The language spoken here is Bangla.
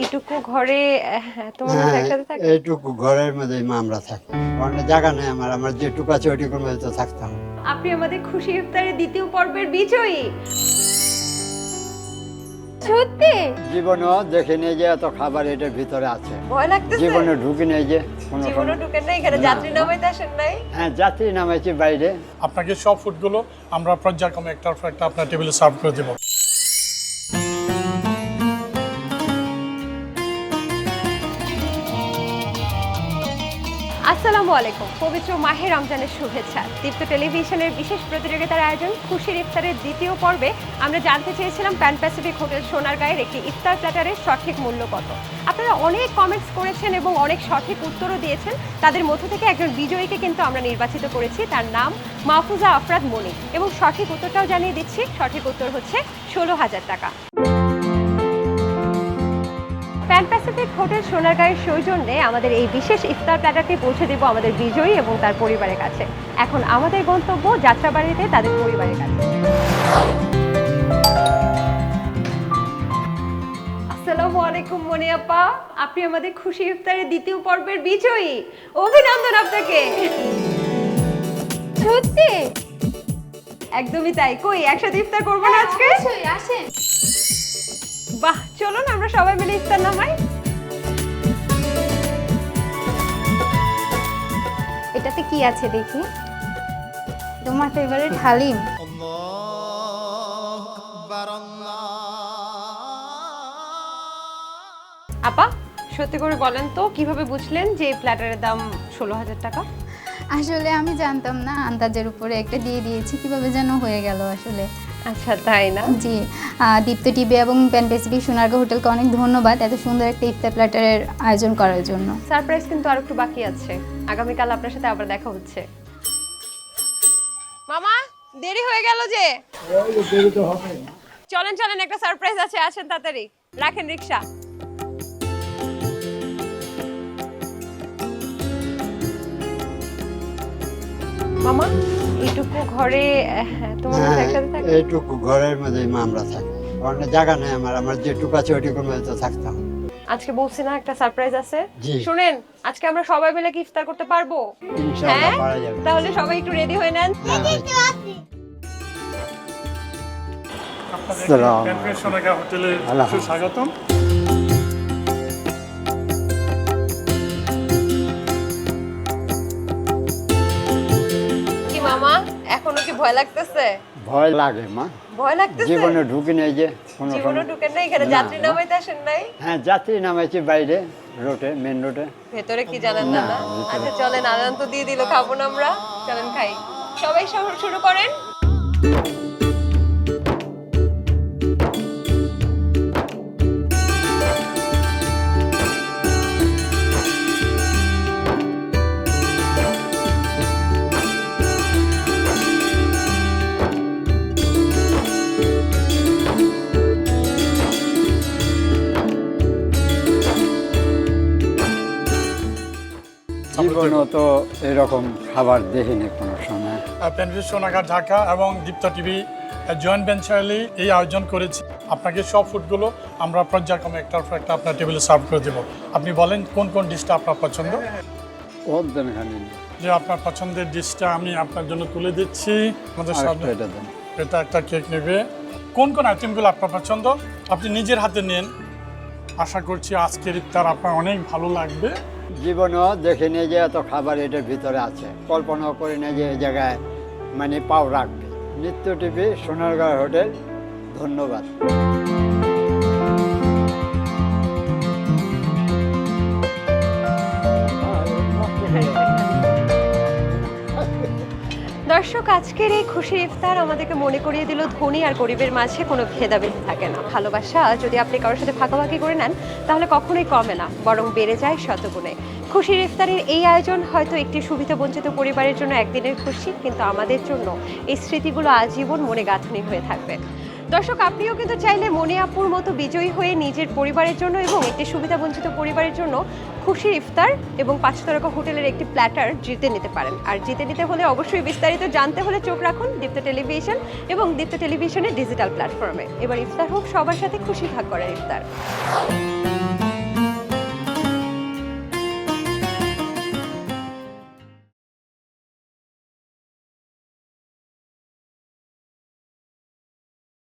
এইটুকু ঘরে তোমার হ্যাঁ একসাথে থাকে? এইটুকু ঘরের মধ্যেই মা আমরা থাকি অন্য জায়গা নেই আমার আমার যেটুকু আছে ওইটুকুর মধ্যে তো থাকতাম আপনি আমাদের খুশি ইফতারের দ্বিতীয় পর্বের বিজয়ী। সত্যি? দেখিনি যে এত খাবার এটার ভিতরে আছে। ভয় লাগতেছে? জীবনে ঢুকি নেই যে কোনো জীবনে সময়। ঢুকেন না এখানে যাত্রী। নামাইতে আসেন নাই? হ্যাঁ যাত্রী নামাইছি বাইরে। আপনাকে সব ফুডগুলো আমরা পর্যায়ক্রমে একটার পর একটা আপনার টেবিলে সার্ভ করে দেবো। আসসালামু আলাইকুম। পবিত্র মাহে রমজানের শুভেচ্ছা। দীপ্ত টেলিভিশনের বিশেষ প্রতিযোগিতার আয়োজন খুশির ইফতারের দ্বিতীয় পর্বে আমরা জানতে চেয়েছিলাম প্যান প্যাসিফিক হোটেল সোনারগাঁয়ের একটি ইফতার প্ল্যাটারের সঠিক মূল্য কত। আপনারা অনেক কমেন্টস করেছেন এবং অনেক সঠিক উত্তরও দিয়েছেন। তাদের মধ্য থেকে একজন বিজয়ীকে কিন্তু আমরা নির্বাচিত করেছি। তার নাম মাহফুজা আফরাদ মনি এবং সঠিক উত্তরটাও জানিয়ে দিচ্ছি। সঠিক উত্তর হচ্ছে ষোলো হাজার টাকা। প্যান প্যাসিফিক হোটেল সোনারগাঁয়ের সৌজন্যে আমাদের এই বিশেষ ইফতার প্ল্যাটারটি পৌঁছে দেব আমাদের বিজয়ী এবং তার পরিবারের কাছে। এখন আমাদের গন্তব্য যাত্রাবাড়িতে তাদের পরিবারের কাছে। আসসালামু আলাইকুম মনি আপা আপনি আমাদের খুশি ইফতারের দ্বিতীয় পর্বের বিজয়ী। অভিনন্দন আপনাকে। সত্যি? একদমই তাই। কই, একসাথে ইফতার করব না আজকে? আসেন। বাহ চলুন আমরা সবাই মিলে ইফতার নামাই। এটাতে কি আছে দেখি? তোমার ফেভারিট হালিম? আপা সত্যি করে বলেন তো কীভাবে বুঝলেন যে এই প্ল্যাটারের দাম ষোলো হাজার টাকা? আসলে আমি জানতাম না আন্দাজের উপরে একটা দিয়ে দিয়েছি কীভাবে যেন হয়ে গেল আসলে। আচ্ছা তাই না? জি। দীপ্ত টিভি এবং প্যান প্যাসিফিক সোনারগাঁ হোটেলকে অনেক ধন্যবাদ এত সুন্দর একটা ইফতার প্ল্যাটারের আয়োজন করার জন্য। সারপ্রাইজ কিন্তু আর একটু বাকি আছে। আগামীকাল আপনার সাথে আবার দেখা হচ্ছে। মামা দেরি হয়ে গেল যে? চলেন চলেন একটা সারপ্রাইজ আছে আসেন তাড়াতাড়ি। রাখেন রিক্সা। মামা এইটুকু ঘরে তোমার হ্যাঁ একসাথে থাকে? এইটুকু ঘরের মধ্যেই মা আমরা থাকি। অন্য জায়গা নেই আমার আমার যেটুকু আছে ওইটুকুর মধ্যে তো থাকতাম আজকে বলছি না একটা সারপ্রাইজ আছে। শুনেন আজকে আমরা সবাই মিলে কি ইফতার করতে পারব? হ্যাঁ? তাহলে সবাই একটু রেডি হয়ে নেন। হ্যাঁ, আপনাদের সালাম। সোনাগা হোটেলে। সুস্বাগতম। ভয় লাগতেছে? ভয় লাগে মা। ভয় লাগতেছে? জীবনে ঢুকি নেই যে জীবনে ঢুকে নেই এখানে যাত্রী। নামাইতে আসেন নাই? হ্যাঁ যাত্রী নামাইছি বাইরে রোডে মেন রোডে ভেতরে কি জানেন না। আচ্ছা চলেন আনন্দ তো দিয়ে দিল খাব না আমরা। চলেন খাই। সবাই শুরু করেন। জীবনও তো এরকম খাবার দেখিনি কোনো সময়। প্যানফ্রেশ সোনাগা ঢাকা এবং দীপ্ত টিভি জয়েন্ট ভেঞ্চারালি এই আয়োজন করেছি। আপনাকে সব ফুডগুলো আমরা পর্যায়ক্রমে একটার পর একটা আপনার টেবিলে সার্ভ করে দেবো। আপনি বলেন কোন কোন ডিশটা আপনার পছন্দ? যে আপনার পছন্দের ডিশটা আমি আপনার জন্য তুলে দিচ্ছি। আমাদের সামনে এটা এটা একটা কেক নেবে। কোন কোন আইটেমগুলো আপনার পছন্দ? আপনি নিজের হাতে নেন। আশা করছি আজকের ইফতার আপনার অনেক ভালো লাগবে। জীবনেও দেখিনি যে এত খাবার এটার ভিতরে আছে। কল্পনাও করি না যে এই জায়গায় মানে পাও রাখবে নৃত্য টিভি, সোনারগাঁও হোটেল, ধন্যবাদ। আজকের এই খুশির ইফতার আমাদেরকে মনে করিয়ে দিল ধনী আর গরিবের মাঝে কোনো ভেদাভেদ থাকে না। ভালোবাসা যদি আপনি কারোর সাথে ভাগাভাগি করে নেন, তাহলে কখনোই কমে না, বরং বেড়ে যায় শতগুণে। খুশির ইফতারের এই আয়োজন হয়তো একটি সুবিধা বঞ্চিত পরিবারের জন্য একদিনের খুশি, কিন্তু আমাদের জন্য এই স্মৃতিগুলো আজীবন মনে গাঁথনি হয়ে থাকবে। দর্শক, আপনিও কিন্তু চাইলে মনে আপুর মতো বিজয়ী হয়ে নিজের পরিবারের জন্য এবং একটি সুবিধা বঞ্চিত পরিবারের জন্য খুশির ইফতার এবং পাঁচ তারকা হোটেলের একটি প্ল্যাটার জিতে নিতে পারেন। আর জিতে নিতে হলে অবশ্যই বিস্তারিত জানতে হলে চোখ রাখুন দীপ্ত টেলিভিশন এবং দীপ্ত টেলিভিশনের ডিজিটাল প্ল্যাটফর্মে। এবার ইফতার হোক সবার সাথে, খুশি ভাগ করার ইফতার।